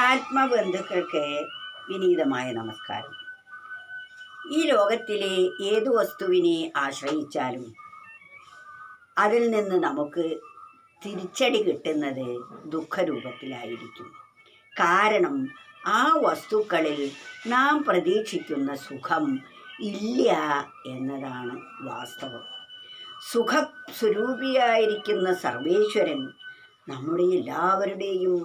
ആത്മബന്ധുക്കൾക്ക് വിനീതമായ നമസ്കാരം. ഈ ലോകത്തിലെ ഏതു വസ്തുവിനെ ആശ്രയിച്ചാലും അതിൽ നിന്ന് നമുക്ക് തിരിച്ചടി കിട്ടുന്നത് ദുഃഖരൂപത്തിലായിരിക്കും. കാരണം ആ വസ്തുക്കളിൽ നാം പ്രതീക്ഷിക്കുന്ന സുഖം ഇല്ല എന്നതാണ് വാസ്തവം. സുഖ സ്വരൂപിയായിരിക്കുന്ന സർവേശ്വരൻ നമ്മുടെ എല്ലാവരുടെയും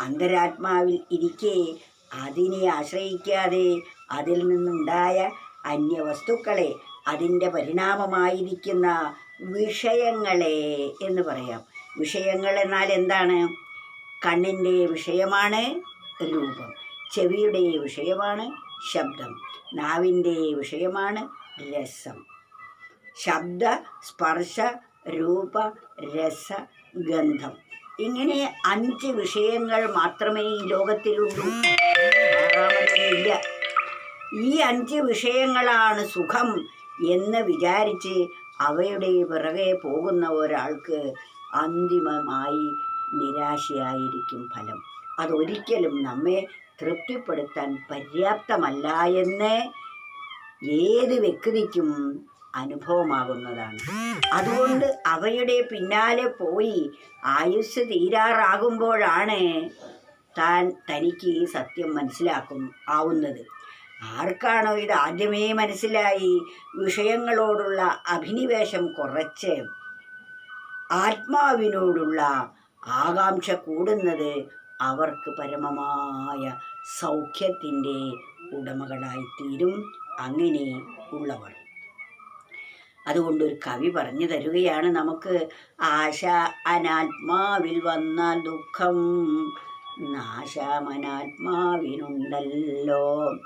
അന്തരാത്മാവിൽ ഇരിക്കെ അതിനെ ആശ്രയിക്കാതെ അതിൽ നിന്നുണ്ടായ അന്യവസ്തുക്കളെ അതിന്റെ പരിണാമമായിരിക്കുന്ന വിഷയങ്ങളെ എന്ന് പറയാം. വിഷയങ്ങൾ എന്നാൽ എന്താണ്? കണ്ണിന്റെ വിഷയമാണ് രൂപം. ചെവിയുടെ വിഷയമാണ് ശബ്ദം. നാവിന്റെ വിഷയമാണ് രസം. ശബ്ദ സ്പർശ രൂപ രസ ഗന്ധം. ഇങ്ങനെ അഞ്ച് വിഷയങ്ങൾ മാത്രമേ ഈ ലോകത്തിലുള്ളൂ. ആറാമതൊന്നുമില്ല ഈ അഞ്ച് വിഷയങ്ങളാണ് സുഖം എന്ന് വിചാരിച്ച് അവയുടെ പിറകെ പോകുന്ന ഒരാൾക്ക് അന്തിമമായി നിരാശയായിരിക്കും ഫലം. അതൊരിക്കലും നമ്മെ തൃപ്തിപ്പെടുത്താൻ പര്യാപ്തമല്ല എന്ന് ഏത് വ്യക്തിക്കും അനുഭവമാകുന്നതാണ്. അതുകൊണ്ട് അവയുടെ പിന്നാലെ പോയി ആയുസ് തീരാറാകുമ്പോഴാണ് താൻ തനിക്ക് ഈ സത്യം മനസ്സിലാക്കും ആവുന്നത്. ആർക്കാണോ ഇത് ആദ്യമേ മനസ്സിലായി? വിഷയങ്ങളോടുള്ള അഭിനിവേശം കുറച്ച് ആത്മാവിനോടുള്ള ആകാംക്ഷ കൂടുന്നത് അവർക്ക് പരമമായ സൗഖ്യത്തിന്റെ ഉടമകളായിത്തീരും. അങ്ങനെ ഉള്ളവർ അതുകൊണ്ട് ഒരു കവി പറഞ്ഞു തരുകയാണ്. നമുക്ക് ആശ അനാത്മാവിൽ വന്ന ദുഃഖം നാശമനാത്മാവിനുണ്ടല്ലോ.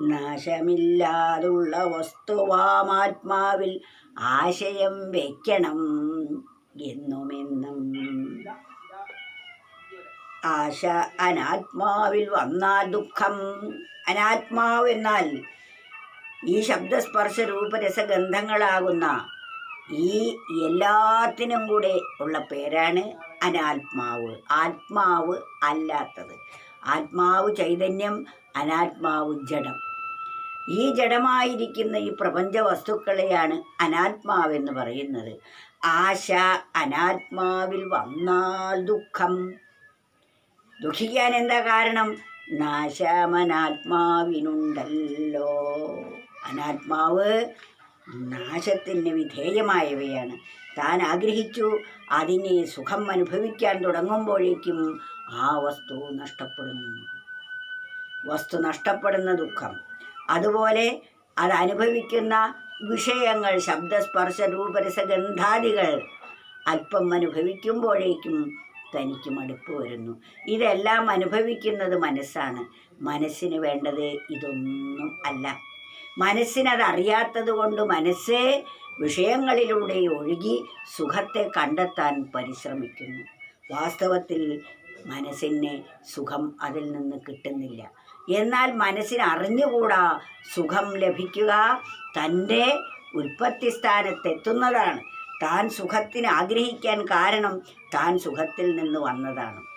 നാശമില്ലാതുള്ള വസ്തുവാമാത്മാവിൽ ആശയം വയ്ക്കണം എന്നുമെന്നും. ആശ അനാത്മാവിൽ വന്ന ദുഃഖം. അനാത്മാവ് എന്നാൽ ഈ ശബ്ദസ്പർശ രൂപരസഗന്ധങ്ങളാകുന്ന ഈ എല്ലാത്തിനും കൂടെ ഉള്ള പേരാണ് അനാത്മാവ്. ആത്മാവ് അല്ലാത്തത്. ആത്മാവ് ചൈതന്യം അനാത്മാവ് ജഡം. ഈ ജഡമായിരിക്കുന്ന ഈ പ്രപഞ്ച വസ്തുക്കളെയാണ് അനാത്മാവെന്ന് പറയുന്നത്. ആശ അനാത്മാവിൽ വന്നാൽ ദുഃഖം. ദുഃഖിക്കാൻ എന്താ കാരണം? നാശമനാത്മാവിനുണ്ടല്ലോ. അനാത്മാവ് നാശത്തിന് വിധേയമായവയാണ്. താൻ ആഗ്രഹിച്ചു അതിനെ സുഖം അനുഭവിക്കാൻ തുടങ്ങുമ്പോഴേക്കും ആ വസ്തു നഷ്ടപ്പെടുന്നു. വസ്തു നഷ്ടപ്പെടുന്ന ദുഃഖം. അതുപോലെ അത് അനുഭവിക്കുന്ന വിഷയങ്ങൾ ശബ്ദസ്പർശ രൂപരസഗന്ധാദികൾ അല്പം അനുഭവിക്കുമ്പോഴേക്കും തനിക്ക് മടുപ്പ് വരുന്നു. ഇതെല്ലാം അനുഭവിക്കുന്നത് മനസ്സാണ്. മനസ്സിന് വേണ്ടത് ഇതൊന്നും അല്ല. മനസ്സിനത് അറിയാത്തത് കൊണ്ട് മനസ്സ് വിഷയങ്ങളിലൂടെ ഒഴുകി സുഖത്തെ കണ്ടെത്താൻ പരിശ്രമിക്കുന്നു. വാസ്തവത്തിൽ മനസ്സിന് സുഖം അതിൽ നിന്ന് കിട്ടുന്നില്ല. എന്നാൽ മനസ്സിന് അറിഞ്ഞുകൂടാ സുഖം ലഭിക്കുക. തന്റെ ഉൽപ്പത്തി സ്ഥാനത്തെത്തുന്നതാണ് താൻ സുഖത്തിന് ആഗ്രഹിക്കാൻ കാരണം താൻ സുഖത്തിൽ നിന്ന് വന്നതാണ്.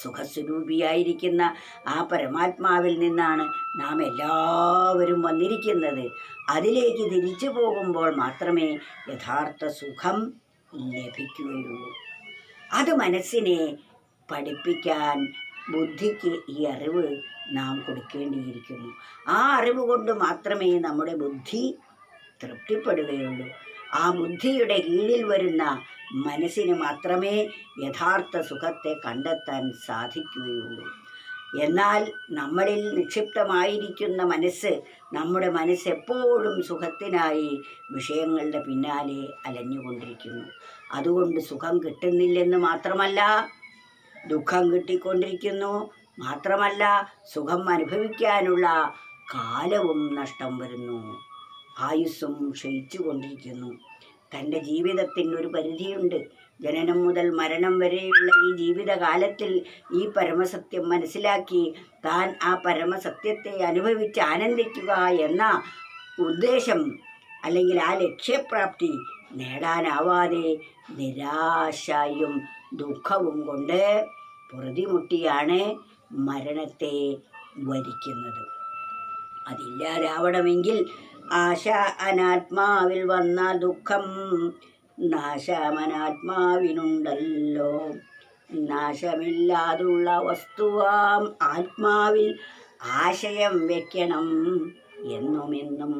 സുഖസ്വരൂപിയായിരിക്കുന്ന ആ പരമാത്മാവിൽ നിന്നാണ് നാം എല്ലാവരും വന്നിരിക്കുന്നത്. അതിലേക്ക് തിരിച്ചു പോകുമ്പോൾ മാത്രമേ യഥാർത്ഥ സുഖം ലഭിക്കുകയുള്ളൂ. അത് മനസ്സിനെ പഠിപ്പിക്കാൻ ബുദ്ധിക്ക് ഈ അറിവ് നാം കൊടുക്കേണ്ടിയിരിക്കുന്നു. ആ അറിവ് കൊണ്ട് മാത്രമേ നമ്മുടെ ബുദ്ധി തൃപ്തിപ്പെടുകയുള്ളൂ. ആ ബുദ്ധിയുടെ കീഴിൽ വരുന്ന മനസ്സിന് മാത്രമേ യഥാർത്ഥ സുഖത്തെ കണ്ടെത്താൻ സാധിക്കുകയുള്ളൂ. എന്നാൽ നമ്മളിൽ നിക്ഷിപ്തമായിരിക്കുന്ന മനസ്സ് നമ്മുടെ മനസ്സ് എപ്പോഴും സുഖത്തിനായി വിഷയങ്ങളുടെ പിന്നാലെ അലഞ്ഞുകൊണ്ടിരിക്കുന്നു. അതുകൊണ്ട് സുഖം കിട്ടുന്നില്ലെന്ന് മാത്രമല്ല ദുഃഖം കിട്ടിക്കൊണ്ടിരിക്കുന്നു മാത്രമല്ല സുഖം അനുഭവിക്കാനുള്ള കാലവും നഷ്ടം വരുന്നു. ആയുസ്സും ക്ഷയിച്ചുകൊണ്ടിരിക്കുന്നു. തന്റെ ജീവിതത്തിന് ഒരു പരിധിയുണ്ട്. ജനനം മുതൽ മരണം വരെയുള്ള ഈ ജീവിതകാലത്തിൽ ഈ പരമസത്യം മനസ്സിലാക്കി താൻ ആ പരമസത്യത്തെ അനുഭവിച്ച് ആനന്ദിക്കുക എന്ന ഉദ്ദേശം അല്ലെങ്കിൽ ആ ലക്ഷ്യപ്രാപ്തി നേടാനാവാതെ നിരാശയും ദുഃഖവും കൊണ്ട് പൊറുതിമുട്ടിയാണ് മരണത്തെ വരിക്കുന്നത്. അതില്ലാതാവണമെങ്കിൽ ആശ അനാത്മാവിൽ വന്ന ദുഃഖം നാശമനാത്മാവിനുണ്ടല്ലോ. നാശമില്ലാതുള്ള വസ്തുവാം ആത്മാവിൽ ആശയം വെക്കണം എന്നുമെന്നും.